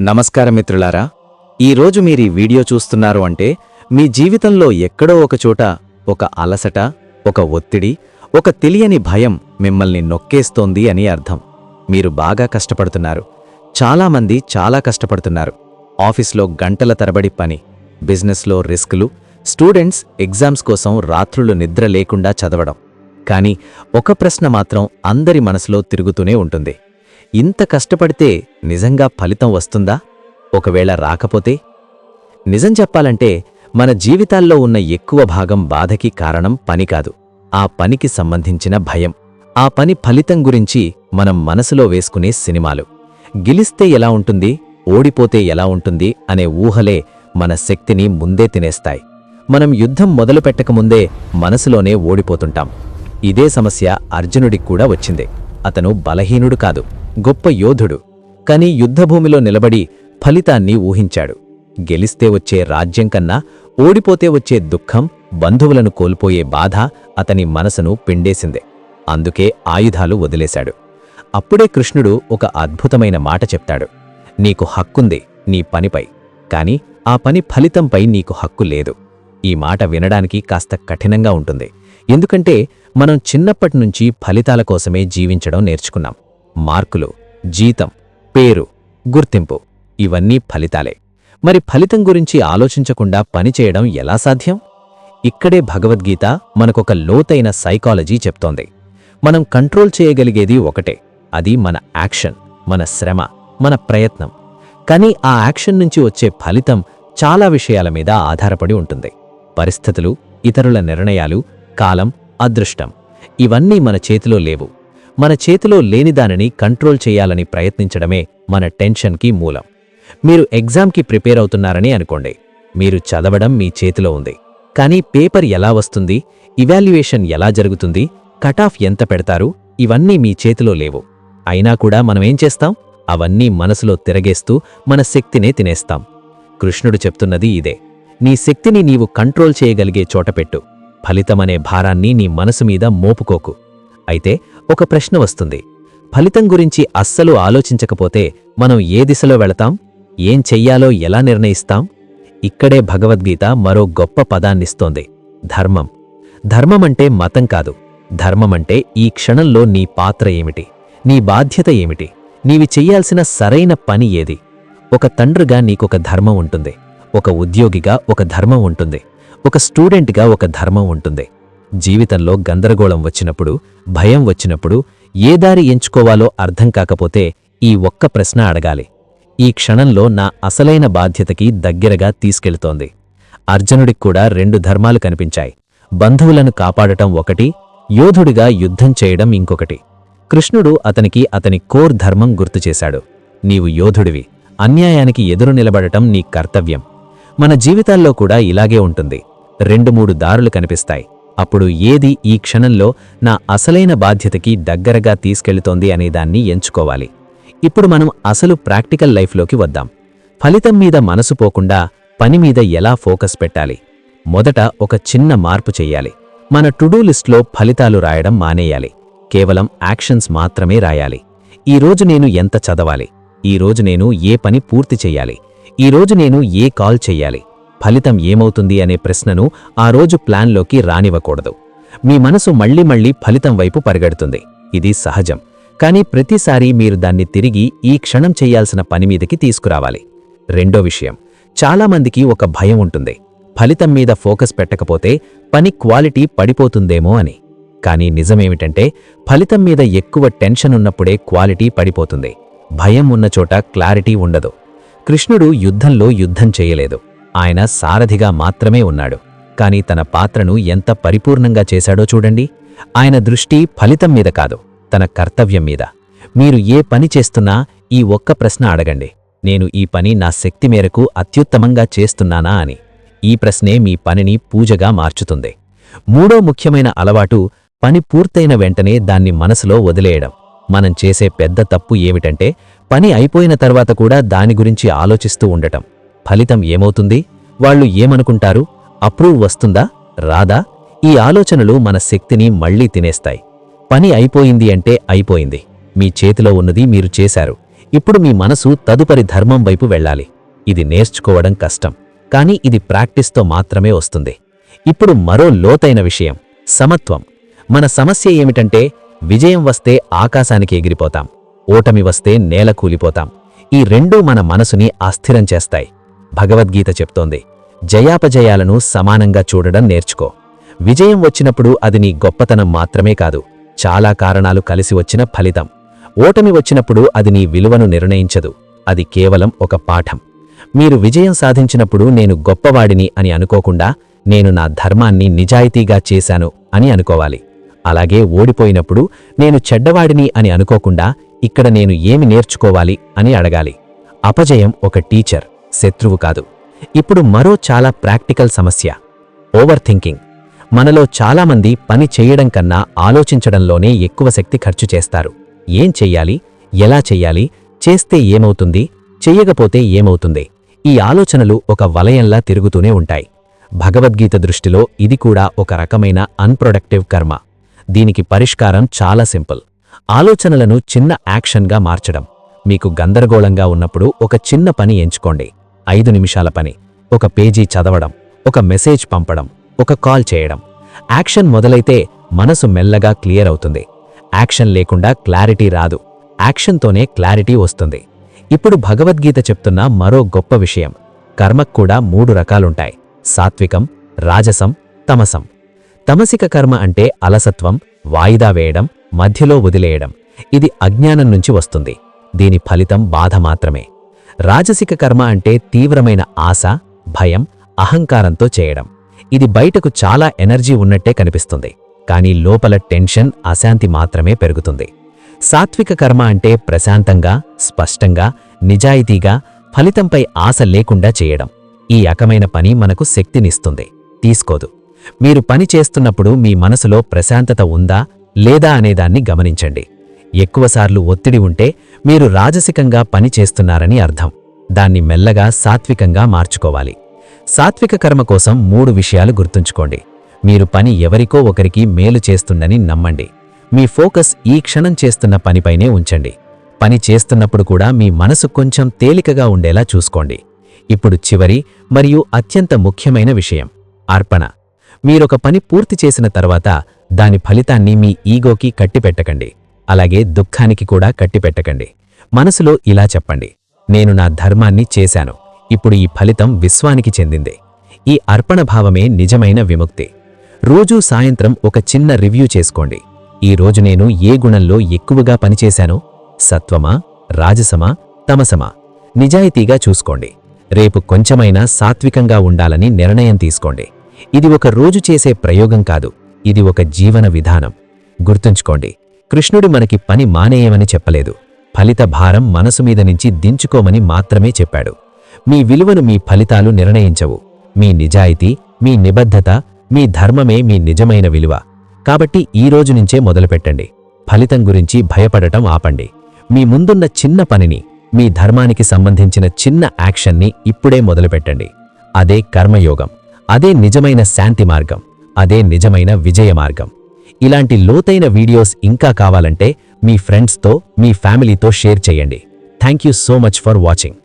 నమస్కారం మిత్రులారా ఈరోజు మీరు ఈ వీడియో చూస్తున్నారు అంటే మీ జీవితంలో ఎక్కడో ఒక చోట ఒక అలసట ఒక ఒత్తిడి ఒక తెలియని భయం మిమ్మల్ని నొక్కేస్తోంది అని అర్థం. మీరు బాగా కష్టపడుతున్నారు. చాలామంది చాలా కష్టపడుతున్నారు. ఆఫీస్లో గంటల తరబడి పని బిజినెస్లో రిస్కులు స్టూడెంట్స్ ఎగ్జామ్స్ కోసం రాత్రులు నిద్ర లేకుండా చదవడం. కానీ ఒక ప్రశ్న మాత్రం అందరి మనసులో తిరుగుతూనే ఉంటుంది. ఇంత కష్టపడితే నిజంగా ఫలితం వస్తుందా? ఒకవేళ రాకపోతే? నిజం చెప్పాలంటే మన జీవితాల్లో ఉన్న ఎక్కువ భాగం బాధకి కారణం పని కాదు. ఆ పనికి సంబంధించిన భయం. ఆ పని ఫలితం గురించి మనం మనసులో వేసుకునే సినిమాలు. గెలిస్తే ఎలా ఉంటుంది? ఓడిపోతే ఎలా ఉంటుంది? అనే ఊహలే మన శక్తిని ముందే తినేస్తాయి. మనం యుద్ధం మొదలుపెట్టకముందే మనసులోనే ఓడిపోతుంటాం. ఇదే సమస్య అర్జునుడికి కూడా వచ్చింది. అతను బలహీనుడు కాదు. గొప్ప యోధుడు. కాని యుద్ధభూమిలో నిలబడి ఫలితాన్ని ఊహించాడు. గెలిస్తే వచ్చే రాజ్యం కన్నా ఓడిపోతే వచ్చే దుఃఖం బంధువులను కోల్పోయే బాధ అతని మనసును పిండేసిందే. అందుకే ఆయుధాలు వదిలేశాడు. అప్పుడే కృష్ణుడు ఒక అద్భుతమైన మాట చెప్తాడు. నీకు హక్కుంది నీ పనిపై కాని ఆ పని ఫలితంపై నీకు హక్కు లేదు. ఈ మాట వినడానికి కాస్త కఠినంగా ఉంటుంది. ఎందుకంటే మనం చిన్నప్పటినుంచి ఫలితాల కోసమే జీవించడం నేర్చుకున్నాం. మార్కులు జీతం పేరు గుర్తింపు ఇవన్నీ ఫలితాలే. మరి ఫలితం గురించి ఆలోచించకుండా పనిచేయడం ఎలా సాధ్యం? ఇక్కడే భగవద్గీత మనకొక లోతైన సైకాలజీ చెప్తోంది. మనం కంట్రోల్ చేయగలిగేది ఒకటే అది మన యాక్షన్ మన శ్రమ మన ప్రయత్నం. కానీ ఆ యాక్షన్ నుంచి వచ్చే ఫలితం చాలా విషయాల మీద ఆధారపడి ఉంటుంది. పరిస్థితులు ఇతరుల నిర్ణయాలు కాలం అదృష్టం ఇవన్నీ మన చేతిలో లేవు. మన చేతిలో లేని దానిని కంట్రోల్ చేయాలని ప్రయత్నించడమే మన టెన్షన్కి మూలం. మీరు ఎగ్జామ్కి ప్రిపేర్ అవుతున్నారని అనుకోండి. మీరు చదవడం మీ చేతిలో ఉంది. కానీ పేపర్ ఎలా వస్తుంది? ఇవాల్యుయేషన్ ఎలా జరుగుతుంది? కటాఫ్ ఎంత పెడతారు? ఇవన్నీ మీ చేతిలో లేవు. అయినా కూడా మనమేం చేస్తాం? అవన్నీ మనసులో తిరగేస్తూ మన శక్తినే తినేస్తాం. కృష్ణుడు చెప్తున్నది ఇదే. నీ శక్తిని నీవు కంట్రోల్ చేయగలిగే చోటపెట్టు ఫలితమనే భారాన్ని నీ మనసు మీద మోపుకోకు. అయితే ఒక ప్రశ్న వస్తుంది. ఫలితం గురించి అస్సలు ఆలోచించకపోతే మనం ఏ దిశలో వెళతాం? ఏం చెయ్యాలో ఎలా నిర్ణయిస్తాం? ఇక్కడే భగవద్గీత మరో గొప్ప పదాన్నిస్తోంది. ధర్మం. ధర్మమంటే మతం కాదు. ధర్మమంటే ఈ క్షణంలో నీ పాత్ర ఏమిటి? నీ బాధ్యత ఏమిటి? నీవి చెయ్యాల్సిన సరైన పని ఏది? ఒక తండ్రిగా నీకొక ధర్మం ఉంటుంది. ఒక ఉద్యోగిగా ఒక ధర్మం ఉంటుంది. ఒక స్టూడెంట్గా ఒక ధర్మం ఉంటుంది. జీవితంలో గందరగోళం వచ్చినప్పుడు భయం వచ్చినప్పుడు ఏ దారి ఎంచుకోవాలో అర్థం కాకపోతే ఈ ఒక్క ప్రశ్న అడగాలి. ఈ క్షణంలో నా అసలైన బాధ్యతకి దగ్గరగా తీసుకెళ్తోంది. అర్జునుడికి కూడా రెండు ధర్మాలు కనిపించాయి. బంధువులను కాపాడటం ఒకటి యోధుడిగా యుద్ధం చేయడం ఇంకొకటి. కృష్ణుడు అతనికి అతని కోర్ ధర్మం గుర్తుచేశాడు నీవు యోధుడివి. అన్యాయానికి ఎదురు నిలబడటం నీ కర్తవ్యం. మన జీవితాల్లో కూడా ఇలాగే ఉంటుంది. రెండు మూడు దారులు కనిపిస్తాయి. అప్పుడు ఏది ఈ క్షణంలో నా అసలైన బాధ్యతకి దగ్గరగా తీసుకెళ్తోంది అనేదాన్ని ఎంచుకోవాలి. ఇప్పుడు మనం అసలు ప్రాక్టికల్ లైఫ్లోకి వద్దాం. ఫలితం మీద మనసు పోకుండా పని మీద ఎలా ఫోకస్ పెట్టాలి? మొదట ఒక చిన్న మార్పు చెయ్యాలి. మన టుడూ లిస్ట్లో ఫలితాలు రాయడం మానేయాలి. కేవలం యాక్షన్స్ మాత్రమే రాయాలి. ఈరోజు నేను ఎంత చదవాలి? ఈరోజు నేను ఏ పని పూర్తి చెయ్యాలి? ఈరోజు నేను ఏ కాల్ చెయ్యాలి? ఫలితం ఏమవుతుంది అనే ప్రశ్నను ఆ రోజు ప్లాన్లోకి రానివ్వకూడదు. మీ మనసు మళ్ళీ మళ్ళీ ఫలితం వైపు పరిగెడుతుంది. ఇది సహజం. కానీ ప్రతిసారి మీరు దాన్ని తిరిగి ఈ క్షణం చెయ్యాల్సిన పనిమీదకి తీసుకురావాలి. రెండో విషయం. చాలామందికి ఒక భయం ఉంటుంది. ఫలితం మీద ఫోకస్ పెట్టకపోతే పని క్వాలిటీ పడిపోతుందేమో అని. కానీ నిజమేమిటంటే ఫలితం మీద ఎక్కువ టెన్షన్ ఉన్నప్పుడే క్వాలిటీ పడిపోతుంది. భయం ఉన్న చోట క్లారిటీ ఉండదు. కృష్ణుడు యుద్ధంలో యుద్ధం చేయలేదు. ఆయన సారథిగా మాత్రమే ఉన్నాడు. కానీ తన పాత్రను ఎంత పరిపూర్ణంగా చేశాడో చూడండి. ఆయన దృష్టి ఫలితం మీద కాదు తన కర్తవ్యం మీద. మీరు ఏ పని చేస్తున్నా ఈ ఒక్క ప్రశ్న అడగండి. నేను ఈ పని నా శక్తి మేరకు అత్యుత్తమంగా చేస్తున్నానా అని. ఈ ప్రశ్నే మీ పనిని పూజగా మార్చుతుంది. మూడో ముఖ్యమైన అలవాటు పని పూర్తయిన వెంటనే దాన్ని మనసులో వదిలేయడం. మనం చేసే పెద్ద తప్పు ఏమిటంటే పని అయిపోయిన తర్వాత కూడా దాని గురించి ఆలోచిస్తూ ఉండటం. ఫలితం ఏమవుతుంది? వాళ్ళు ఏమనుకుంటారు? అప్రూవ్ వస్తుందా? రాదా? ఈ ఆలోచనలు మన శక్తిని మళ్ళీ తినేస్తాయి. పని అయిపోయింది అంటే అయిపోయింది. మీ చేతిలో ఉన్నది మీరు చేశారు. ఇప్పుడు మీ మనసు తదుపరి ధర్మం వైపు వెళ్ళాలి. ఇది నేర్చుకోవడం కష్టం. కానీ ఇది ప్రాక్టీస్తో మాత్రమే వస్తుంది. ఇప్పుడు మరో లోతైన విషయం. సమత్వం. మన సమస్య ఏమిటంటే విజయం వస్తే ఆకాశానికి ఎగిరిపోతాం. ఓటమి వస్తే నేల కూలిపోతాం. ఈ రెండూ మన మనసుని అస్థిరం చేస్తాయి. భగవద్గీత చెప్తోంది. జయాపజయాలను సమానంగా చూడడం నేర్చుకో. విజయం వచ్చినప్పుడు అది నీ గొప్పతనం మాత్రమే కాదు చాలా కారణాలు కలిసి వచ్చిన ఫలితం. ఓటమి వచ్చినప్పుడు అది నీ విలువను నిర్ణయించదు అది కేవలం ఒక పాఠం. మీరు విజయం సాధించినప్పుడు నేను గొప్పవాడిని అని అనుకోకుండా నేను నా ధర్మాన్ని నిజాయితీగా చేశాను అని అనుకోవాలి. అలాగే ఓడిపోయినప్పుడు నేను చెడ్డవాడిని అని అనుకోకుండా ఇక్కడ నేను ఏమి నేర్చుకోవాలి అని అడగాలి. అపజయం ఒక టీచర్. శత్రువు కాదు. ఇప్పుడు మరో చాలా ప్రాక్టికల్ సమస్య. ఓవర్ థింకింగ్ మనలో చాలామంది పని చేయడం కన్నా ఆలోచించడంలోనే ఎక్కువ శక్తి ఖర్చు చేస్తారు. ఏం చెయ్యాలి? ఎలా చెయ్యాలి? చేస్తే ఏమవుతుంది? చెయ్యకపోతే ఏమవుతుంది? ఈ ఆలోచనలు ఒక వలయంలా తిరుగుతూనే ఉంటాయి. భగవద్గీత దృష్టిలో ఇది కూడా ఒక రకమైన అన్ప్రొడక్టివ్ కర్మ. దీనికి పరిష్కారం చాలా సింపుల్. ఆలోచనలను చిన్న యాక్షన్గా మార్చడం. మీకు గందరగోళంగా ఉన్నప్పుడు ఒక చిన్న పని ఎంచుకోండి. ఐదు నిమిషాల పని. ఒక పేజీ చదవడం ఒక మెసేజ్ పంపడం ఒక కాల్ చేయడం. యాక్షన్ మొదలైతే మనసు మెల్లగా క్లియర్ అవుతుంది. యాక్షన్ లేకుండా క్లారిటీ రాదు. యాక్షన్తోనే క్లారిటీ వస్తుంది. ఇప్పుడు భగవద్గీత చెప్తున్న మరో గొప్ప విషయం. కర్మకు కూడా మూడు రకాలుంటాయి. సాత్వికం రాజసం తమసం. తమసిక కర్మ అంటే అలసత్వం వాయిదా వేయడం మధ్యలో వదిలేయడం. ఇది అజ్ఞానం నుంచి వస్తుంది. దీని ఫలితం బాధ మాత్రమే. రాజసిక కర్మ అంటే తీవ్రమైన ఆశ భయం అహంకారంతో చేయడం. ఇది బయటకు చాలా ఎనర్జీ ఉన్నట్టే కనిపిస్తుంది. కానీ లోపల టెన్షన్ అశాంతి మాత్రమే పెరుగుతుంది. సాత్విక కర్మ అంటే ప్రశాంతంగా స్పష్టంగా నిజాయితీగా ఫలితంపై ఆశ లేకుండా చేయడం. ఈ రకమైన పని మనకు శక్తినిస్తుంది. తీసుకోదు. మీరు పని చేస్తున్నప్పుడు మీ మనసులో ప్రశాంతత ఉందా లేదా అనేదాన్ని గమనించండి. ఎక్కువసార్లు ఒత్తిడి ఉంటే మీరు రాజసికంగా పని చేస్తున్నారని అర్థం. దాన్ని మెల్లగా సాత్వికంగా మార్చుకోవాలి. సాత్విక కర్మ కోసం మూడు విషయాలు గుర్తుంచుకోండి. మీరు పని ఎవరికో ఒకరికి మేలు చేస్తుందని నమ్మండి. మీ ఫోకస్ ఈ క్షణం చేస్తున్న పనిపైనే ఉంచండి. పని చేస్తున్నప్పుడు కూడా మీ మనసు కొంచెం తేలికగా ఉండేలా చూసుకోండి. ఇప్పుడు చివరి మరియు అత్యంత ముఖ్యమైన విషయం అర్పణ. మీరొక పని పూర్తి చేసిన తర్వాత దాని ఫలితాన్ని మీ ఈగోకి కట్టిపెట్టకండి. అలాగే దుఃఖానికి కూడా కట్టిపెట్టకండి. మనసులో ఇలా చెప్పండి నేను నా ధర్మాన్ని చేశాను ఇప్పుడు ఈ ఫలితం విశ్వానికి చెందింది. ఈ అర్పణ భావమే నిజమైన విముక్తి. రోజూ సాయంత్రం ఒక చిన్న రివ్యూ చేసుకోండి. ఈ రోజు నేను ఏ గుణంలో ఎక్కువగా పనిచేశానో సత్వమా రాజసమా తమసమా నిజాయితీగా చూసుకోండి. రేపు కొంచెమైనా సాత్వికంగా ఉండాలని నిర్ణయం తీసుకోండి. ఇది ఒక రోజు చేసే ప్రయోగం కాదు ఇది ఒక జీవన విధానం. గుర్తుంచుకోండి కృష్ణుడు మనకి పని మానేయమని చెప్పలేదు. ఫలిత భారం మనసు మీద నుంచి దించుకోమని మాత్రమే చెప్పాడు. మీ విలువను మీ ఫలితాలు నిర్ణయించవు. మీ నిజాయితీ మీ నిబద్ధత మీ ధర్మమే మీ నిజమైన విలువ. కాబట్టి ఈ రోజు నుంచే మొదలుపెట్టండి. ఫలితం గురించి భయపడటం ఆపండి. మీ ముందున్న చిన్న పనిని మీ ధర్మానికి సంబంధించిన చిన్న యాక్షన్ని ఇప్పుడే మొదలుపెట్టండి. అదే కర్మయోగం. అదే నిజమైన శాంతి మార్గం. అదే నిజమైన విజయ మార్గం. ఇలాంటి లోతైన వీడియోస్ ఇంకా కావాలంటే మీ ఫ్రెండ్స్తో మీ ఫ్యామిలీతో షేర్ చేయండి. Thank you so much for watching